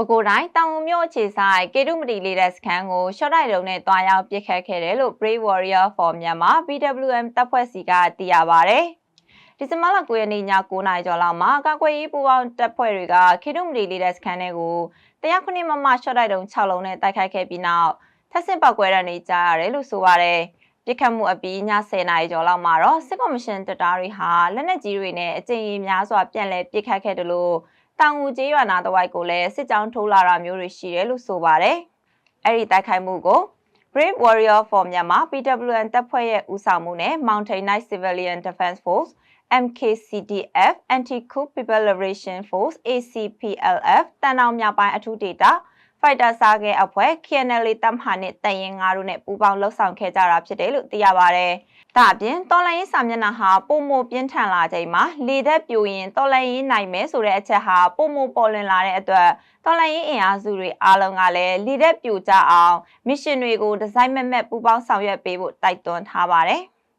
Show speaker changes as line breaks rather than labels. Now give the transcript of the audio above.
ပဲခူးတိုင်းတောင်ငူမြို့အခြေဆိုင်ကေတုမတီလေးတဲ့စခန်းကိုရှော့တိုက်လုံးနဲ့တွားရောက်ပစ်ခတ်ခဲ့တယ်လို့ Brave Warrior for Myanmar BWM တပ်ဖွဲ့စီကသိရပါဗျ။ဒီဇင်ဘာလ9ရက်နေ့ည9:00နာရီကျော်လောက်မှာကာကွယ်ရေးပူးပေါင်းတပ်ဖွဲ့တွေကကေတုမတီလေးတဲ့စခန်းတွေကိုတရားခုနှစ်မမရှော့တိုက်လုံး6လုံးနဲ့တိုက်ခိုက်ခဲ့ပြီးနောက်ထပ်ဆင့်ပောက်ကွဲတဲ့နေကြရတယ်လို့ဆိုပါတယ်။ပြစ်ခတ်မှုအပြီးည10:00နာရီကျော်လောက်မှာတော့စစ်ကော်မရှင်တပ်သားတွေဟာလက်နက်ကြီးတွေနဲ့အကြိမ်ကြီးများစွာပြန်လည်ပစ်ခတ်ခဲ့တယ်လို့ တောင်ငူကျေးရွာနာတဝိုက်ကိုလည်းစစ်ကြောင်းထိုးလာတာမျိုးတွေရှိတယ်လို့ဆိုပါတယ်။အဲ့ဒီတိုက်ခိုက်မှုကို Brave Warrior for Myanmar PWN တပ်ဖွဲ့ရဲ့ဦးဆောင်မှုနဲ့ Mountain Knight Civilian Defense Force MKCDF Anti-Coup People Liberation Force ACPLF တန်အောင်မြောက်ပိုင်းအထူးဒေတာ Fighter စားကဲအဖွဲ့ KNL တပ်မဟာနဲ့တရင်ငါတို့နဲ့ပူးပေါင်းလှုပ်ဆောင်ခဲ့ကြတာဖြစ်တယ်လို့သိရပါဗျ။ဒါအပြင်တော်လိုင်းရေးစာမျက်နှာဟာပုံမပြင်းထန်လာချိန်မှာလေသက်ပြိုရင်တော်လိုင်းရေးနိုင်မယ်ဆိုတဲ့အချက်ဟာပုံမပေါ်လွင်လာတဲ့အတွက်တော်လိုင်းရေးအင်အားစုတွေအားလုံးကလည်းလေသက်ပြိုကြအောင်မစ်ရှင်တွေကိုဒီဇိုင်းမက်မက်ပူးပေါင်းဆောင်ရွက်ပေးဖို့တိုက်တွန်းထားပါတယ်။